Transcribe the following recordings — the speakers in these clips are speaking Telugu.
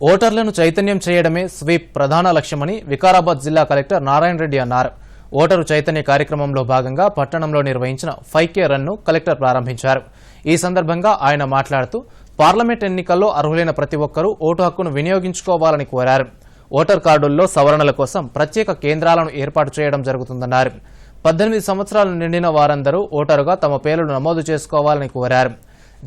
ఓటర్లను చైతన్యం చేయడమే స్వీప్ ప్రధాన లక్ష్యమని వికారాబాద్ జిల్లా కలెక్టర్ నారాయణ రెడ్డి అన్నారు. ఓటరు చైతన్య కార్యక్రమంలో భాగంగా పట్టణంలో నిర్వహించిన ఫైవ్ కే రన్ను కలెక్టర్ ప్రారంభించారు. ఈ సందర్భంగా ఆయన మాట్లాడుతూ పార్లమెంట్ ఎన్నికల్లో అర్హులైన ప్రతి ఒక్కరూ ఓటు హక్కును వినియోగించుకోవాలని కోరారు. ఓటర్ కార్డుల్లో సవరణల కోసం ప్రత్యేక కేంద్రాలను ఏర్పాటు చేయడం జరుగుతుందన్నారు. పద్దెనిమిది సంవత్సరాలు నిండిన వారందరూ ఓటరుగా తమ పేర్లు నమోదు చేసుకోవాలని కోరారు.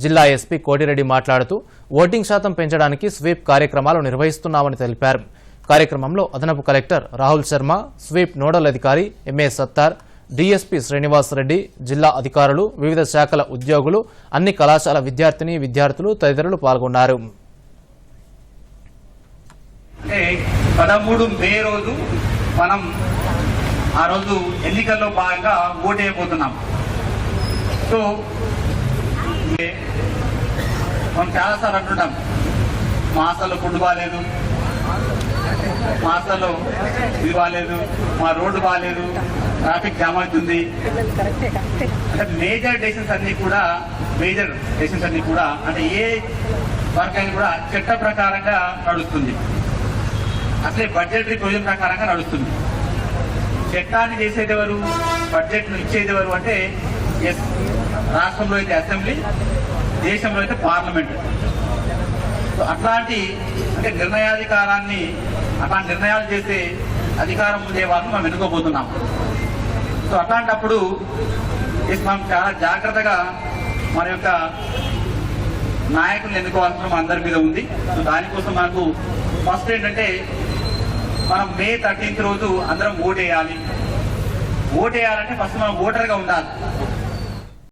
జిల్లా ఎస్పీ కోటిరెడ్డి మాట్లాడుతూ ఓటింగ్ శాతం పెంచడానికి స్వీప్ కార్యక్రమాలు నిర్వహిస్తున్నామని తెలిపారు. కార్యక్రమంలో అదనపు collector Rahul Sharma SVEEP nodal అధికారి M A Sattar DSP Srinivas Reddy జిల్లా అధికారులు వివిధ శాఖల ఉద్యోగులు అన్ని కళాశాల విద్యార్థిని విద్యార్థులు తదితరులు పాల్గొన్నారు. పదమూడు మే రోజు మనం ఆ రోజు ఎన్నికల్లో భాగంగా ఓటు వేయబోతున్నాం సో మనం చాలాసార్లు అంటుంటాం మా హాస్టల్లో ఫుడ్ బాగాలేదు మా హాస్టల్లో ఇది బాగాలేదు మా రోడ్డు బాగాలేదు ట్రాఫిక్ జామ్ అవుతుంది. అంటే మేజర్ డెసిషన్స్ అన్ని కూడా మేజర్ డెసిషన్స్ అన్ని కూడా అంటే ఏ వర్క్ అయినా కూడా చట్ట ప్రకారంగా నడుస్తుంది. అసలే బడ్జెటరీ ప్రొవిజన్ ప్రకారంగా నడుస్తుంది. చట్టాన్ని చేసేది ఎవరు? బడ్జెట్ను ఇచ్చేది ఎవరు? అంటే ఎస్ రాష్ట్రంలో అయితే అసెంబ్లీ దేశంలో అయితే పార్లమెంట్. సో అట్లాంటి అంటే నిర్ణయాధికారాన్ని అట్లాంటి నిర్ణయాలు చేసే అధికారం ఉండే వాళ్ళని మనం ఎన్నుకోబోతున్నాం. సో అట్లాంటప్పుడు మనం చాలా జాగ్రత్తగా మన యొక్క నాయకులను ఎన్నుకోవాల్సిన అందరి మీద ఉంది. సో దానికోసం మనకు ఫస్ట్ ఏంటంటే మనం మే థర్టీన్త్ రోజు అందరం ఓటేయాలి. ఓటేయాలంటే ఫస్ట్ మనం ఓటర్గా ఉండాలి.